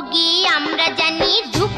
ভোগী আমরা জানি দুঃখ